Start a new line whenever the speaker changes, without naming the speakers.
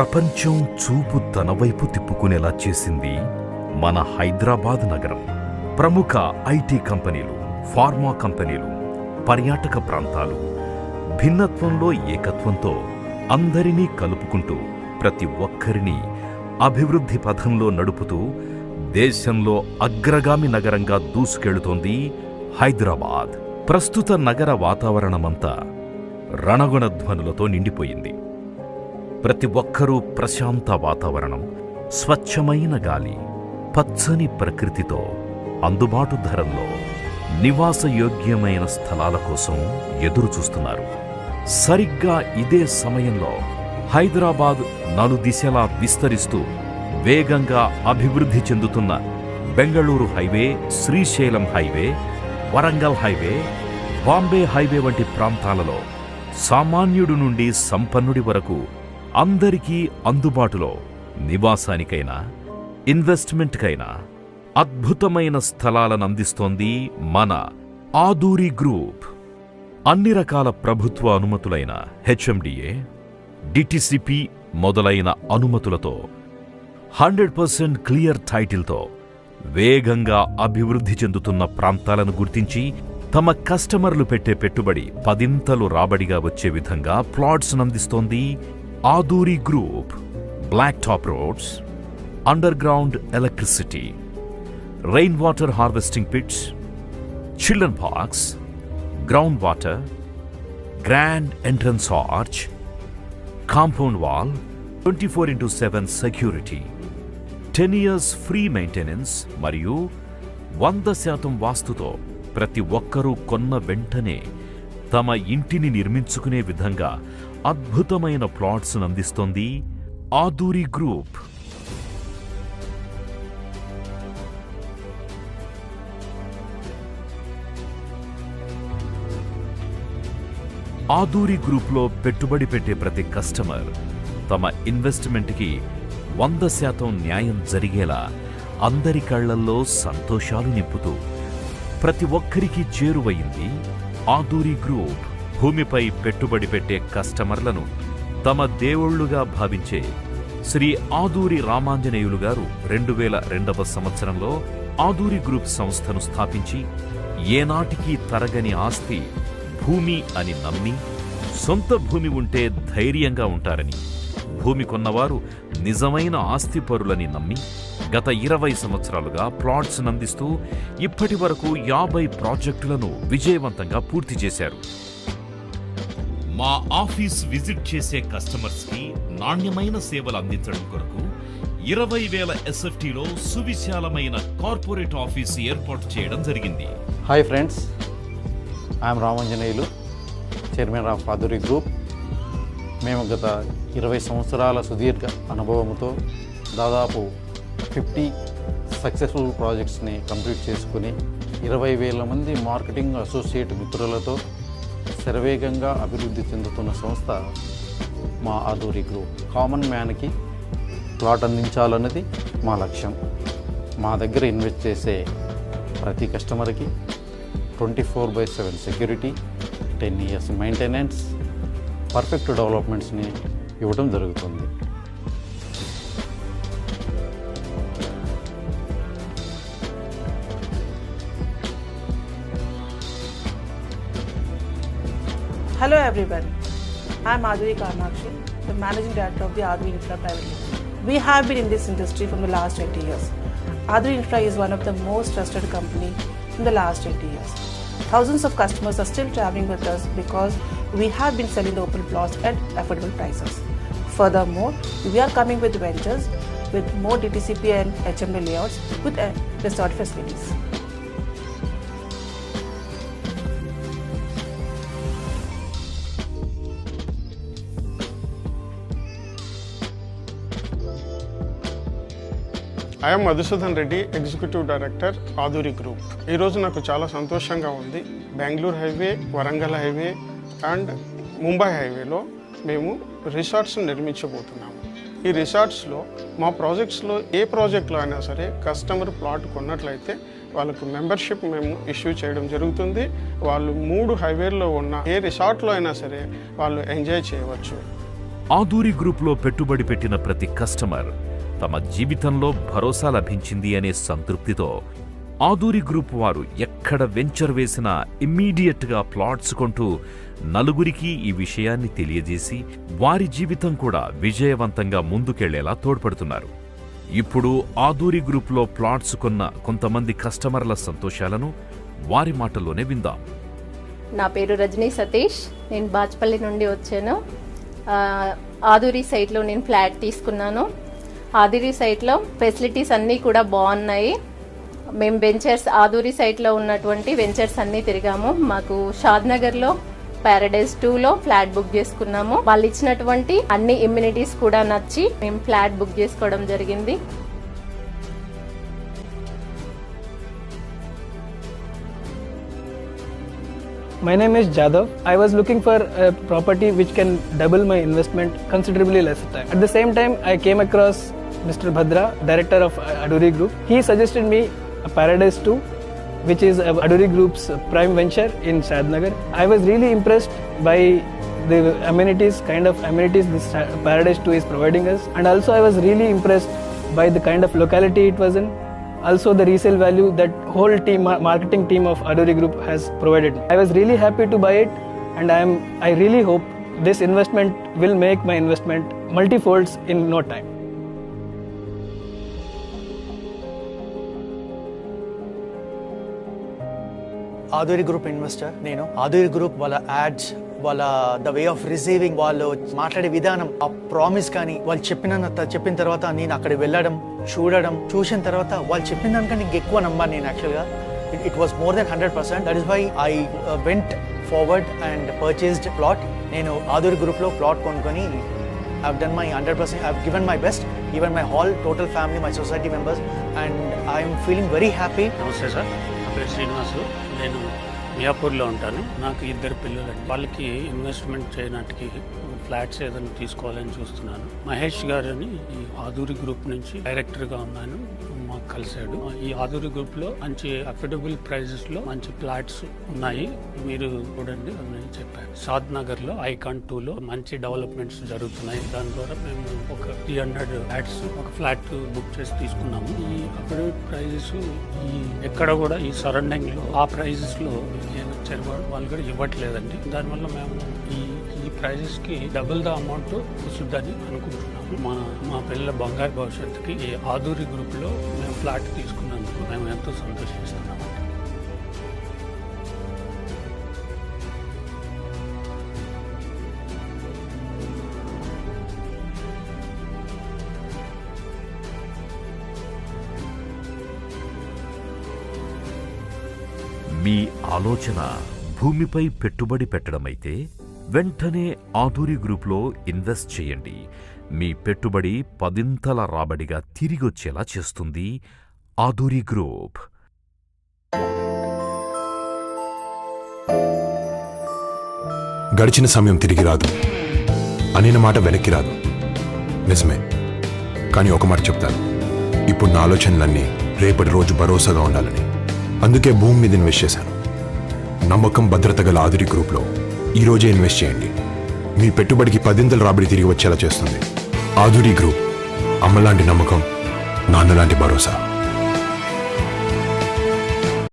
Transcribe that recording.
ప్రపంచం చూపు తన వైపు తిప్పుకునేలా చేసింది మన హైదరాబాద్ నగరం. ప్రముఖ ఐటీ కంపెనీలు ఫార్మా కంపెనీలు పర్యాటక ప్రాంతాలు భిన్నత్వంలో ఏకత్వంతో అందరినీ కలుపుకుంటూ ప్రతి ఒక్కరిని అభివృద్ధి పథంలో నడుపుతూ దేశంలో అగ్రగామి నగరంగా దూసుకెళుతోంది హైదరాబాద్. ప్రస్తుత నగర వాతావరణమంతా రణగుణధ్వనులతో నిండిపోయింది. ప్రతి ఒక్కరూ ప్రశాంత వాతావరణం స్వచ్ఛమైన గాలి పచ్చని ప్రకృతితో అందుబాటు ధరల్లో నివాసయోగ్యమైన స్థలాల కోసం ఎదురు చూస్తున్నారు సరిగ్గా ఇదే సమయంలో హైదరాబాద్ నలుదిశలా విస్తరిస్తూ వేగంగా అభివృద్ధి చెందుతున్న Bengaluru highway Srisailam highway Warangal highway Bombay highway వంటి ప్రాంతాలలో సామాన్యుడు నుండి సంపన్నుడి వరకు అందరికీ అందుబాటులో నివాసానికైనా ఇన్వెస్ట్మెంట్కైనా అద్భుతమైన స్థలాలను అందిస్తోంది మన ఆదూరి గ్రూప్. అన్ని రకాల ప్రభుత్వ అనుమతులైన హెచ్ఎండిఏ డిటిసిపి మొదలైన అనుమతులతో హండ్రెడ్ పర్సెంట్ క్లియర్ టైటిల్తో వేగంగా అభివృద్ధి చెందుతున్న ప్రాంతాలను గుర్తించి తమ కస్టమర్లు పెట్టే పెట్టుబడి పదింతలు రాబడిగా వచ్చే విధంగా ప్లాట్స్ అందిస్తోంది Aduri group black top roads under ground electricity rain water harvesting pits children parks ground water grand entrance arch compound wall twenty four into seven security ten years free maintenance మరియు వంద శాతం వాస్తుతో ప్రతి ఒక్కరూ కొన్న వెంటనే తమ ఇంటిని నిర్మించుకునే విధంగా అద్భుతమైన ప్లాట్స్ అందిస్తోంది ఆదూరి గ్రూప్. ఆదూరి గ్రూప్లో పెట్టుబడి పెట్టే ప్రతి కస్టమర్ తమ ఇన్వెస్ట్మెంట్కి వంద శాతం న్యాయం జరిగేలా అందరి కళ్ళల్లో సంతోషాలు నింపుతూ ప్రతి ఒక్కరికి చేరువయింది ఆదూరి గ్రూప్. భూమిపై పెట్టుబడి పెట్టే కస్టమర్లను తమ దేవుళ్ళుగా భావించే శ్రీ ఆదూరి రామాంజనేయులు గారు రెండు వేల రెండవ సంవత్సరంలో ఆదూరి గ్రూప్ సంస్థను స్థాపించి ఏనాటికి తరగని ఆస్తి భూమి అని నమ్మి సొంత భూమి ఉంటే ధైర్యంగా ఉంటారని భూమి కొన్నవారు నిజమైన ఆస్తిపరులని నమ్మి గత ఇరవై సంవత్సరాలుగా ప్లాట్స్ నందిస్తూ ఇప్పటి వరకు యాభై ప్రాజెక్టులను విజయవంతంగా పూర్తి చేశారు. మా ఆఫీస్ విజిట్ చేసే కస్టమర్స్కి నాణ్యమైన సేవలు అందించడం కొరకు ఇరవై వేల ఎస్ఎఫ్టీలో సువిశాలమైన కార్పొరేట్ ఆఫీస్ ఏర్పాటు చేయడం జరిగింది.
Hi friends I'm Ramanjaneyulu chairman of Adhuri group. మేము గత ఇరవై సంవత్సరాల సుదీర్ఘ అనుభవంతో దాదాపు ఫిఫ్టీ సక్సెస్ఫుల్ ప్రాజెక్ట్స్ని కంప్లీట్ చేసుకుని ఇరవై వేల మంది మార్కెటింగ్ అసోసియేట్ మిత్రులతో శరవేగంగా అభివృద్ధి చెందుతున్న సంస్థ మా ఆధురి గ్రూప్. కామన్ మ్యాన్కి ప్లాట్ అందించాలన్నది మా లక్ష్యం. మా దగ్గర ఇన్వెస్ట్ చేసే ప్రతి కస్టమర్కి twenty four by seven security ten years maintenance perfect డెవలప్మెంట్స్ని ఇవ్వడం జరుగుతుంది.
Hello everyone. I'm Adhuri Karnakshi, the Managing Director of the Adhuri Infra Private Limited. We have been in this industry from the last 20 years. Adhuri Infra is one of the most trusted company in the last 20 years. Thousands of customers are still traveling with us because we have been selling the open plots at affordable prices. Furthermore, we are coming with ventures with more DTCP and HMD layouts with uh, resort facilities.
I'm Madhusudan Reddy executive director Adhuri group ఈరోజు నాకు చాలా సంతోషంగా ఉంది. Bengaluru highway Warangal highway and Mumbai హైవేలో మేము resorts నిర్మించబోతున్నాము. ఈ రిసార్ట్స్లో మా ప్రాజెక్ట్స్లో ఏ ప్రాజెక్ట్లో అయినా సరే కస్టమర్ ప్లాట్ కొన్నట్లయితే వాళ్ళకు మెంబర్షిప్ మేము ఇష్యూ చేయడం జరుగుతుంది. వాళ్ళు మూడు హైవేల్లో ఉన్న ఏ రిసార్ట్లో అయినా సరే వాళ్ళు ఎంజాయ్ చేయవచ్చు.
ఆదూరి గ్రూప్లో పెట్టుబడి పెట్టిన ప్రతి కస్టమర్ తమ జీవితంలో భరోసా లభించింది అనే సంతృప్తితో ఆదూరి గ్రూప్ వారు ఎక్కడ వెంచర్ వేసినా ఇమ్మీడియట్గా ప్లాట్స్ కొంటూ నలుగురికి ఈ విషయాన్ని తెలియజేసి వారి జీవితం కూడా విజయవంతంగా ముందుకెళ్ళేలా తోడ్పడుతున్నారు. ఇప్పుడు ఆదూరి గ్రూప్లో ప్లాట్స్ కొన్న కొంతమంది కస్టమర్ల సంతోషాలను వారి మాటల్లోనే విందాం.
నా పేరు రజనీ సతీష్. నేను బాచ్పల్లి నుండి వచ్చాను. ఆదూరి సైట్లో నేను ఫ్లాట్ తీసుకున్నాను. ఆదిరి సైట్లో ఫెసిలిటీస్ అన్నీ కూడా బాగున్నాయి మేము వెంచర్స్ ఆదూరి సైట్లో ఉన్నటువంటి వెంచర్స్ అన్నీ తిరిగాము మాకు షాద్నగర్లో ప్యారడైజ్ టూలో ఫ్లాట్ బుక్ చేసుకున్నాము వాళ్ళు ఇచ్చినటువంటి అన్ని ఇమ్యూనిటీస్ కూడా నచ్చి మేము ఫ్లాట్ బుక్ చేసుకోవడం జరిగింది
My name is Jadhav. I was looking for a property which can double my investment considerably less time. At the same time, I came across Mr. Bhadra, director of Aduri Group. He suggested me a Paradise 2, which is uh, Aduri Group's prime venture in Shadnagar. I was really impressed by the amenities, kind of amenities this Paradise 2 is providing us. And also, I was really impressed by the kind of locality it was in also the resale value that whole team marketing team of Aduri Group has provided. I was really happy to buy it and I am I really hope this investment will make my investment multifolds in no time.
Adhuri group investor నేను. ఆధురి group వాళ్ళ ads వాళ్ళ the way of receiving వాళ్ళు మాట్లాడే విధానం ఆ promise కానీ వాళ్ళు చెప్పిన చెప్పిన తర్వాత నేను అక్కడ వెళ్ళడం చూడడం చూసిన తర్వాత వాళ్ళు చెప్పిన దానికంటే ఎక్కువ నమ్మాను నేను యాక్చువల్గా it was more than hundred percent that is why I went forward and purchased plot నేను ఆదూరి గ్రూప్లో ప్లాట్ కొనుక్కొని I've done my 100%, I've given my best, even my whole total family, my society members, and I'm feeling very happy.
నమస్తే sir నా పేరు శ్రీనివాసు. నేను మియాపూర్లో ఉంటాను. నాకు ఇద్దరు పిల్లలు వాళ్ళకి ఇన్వెస్ట్మెంట్ చేయడానికి ఫ్లాట్స్ ఏదైనా తీసుకోవాలని చూస్తున్నాను. మహేష్ గారు అని ఈ ఆదూరి గ్రూప్ నుంచి డైరెక్టర్గా ఉన్నాను. మాకు కలిశాడు. ఈ ఆదూరి గ్రూప్లో మంచి అఫోర్డబుల్ ప్రైజెస్లో మంచి ఫ్లాట్స్ ఉన్నాయి. మీరు చూడండి అని చెప్పారు షాద్ నగర్లో ఐకాన్ టూలో మంచి డెవలప్మెంట్స్ జరుగుతున్నాయి. దాని ద్వారా మేము ఒక త్రీ హండ్రెడ్ ఫ్లాట్స్ ఒక ఫ్లాట్ బుక్ చేసి తీసుకున్నాము. ఈ అఫోర్డబుల్ ప్రైజెస్ ఈ ఎక్కడ కూడా ఈ సరౌండింగ్లో ఆ ప్రైజెస్లో ఏం వాళ్ళు కూడా ఇవ్వట్లేదండి. దానివల్ల మేము ఈ ఈ ప్రైజెస్కి డబుల్ ద అమౌంట్ వస్తుందని అనుకుంటున్నాము. మా మా పిల్లల బంగారు భవిష్యత్తుకి ఈ ఆదూరి గ్రూప్లో మేము ఫ్లాట్ తీసుకున్నందుకు మేము ఎంతో సంతోషిస్తున్నాము.
మీ ఆలోచన భూమిపై పెట్టుబడి పెట్టడమైతే వెంటనే ఆధురి గ్రూప్లో ఇన్వెస్ట్ చేయండి. మీ పెట్టుబడి పదింతల రాబడిగా తిరిగొచ్చేలా చేస్తుంది ఆధురి గ్రూప్.
గడిచిన సమయం తిరిగి రాదు. అనిన మాట వెనక్కి రాదు. నిజమే. కానీ ఒక మాట చెప్తాను. ఇప్పుడు నా ఆలోచనలన్నీ రేపటి రోజు భరోసాగా ఉండాలని. అందుకే భూమి మీద ఇన్వెస్ట్ చేశాను. నమ్మకం భద్రత గల ఆదురి గ్రూప్లో ఈరోజే ఇన్వెస్ట్ చేయండి. మీ పెట్టుబడికి పదింతలు రాబడి తిరిగి వచ్చేలా చేస్తుంది. ఆధురి గ్రూప్ అమ్మలాంటి నమ్మకం నాన్నలాంటి భరోసా.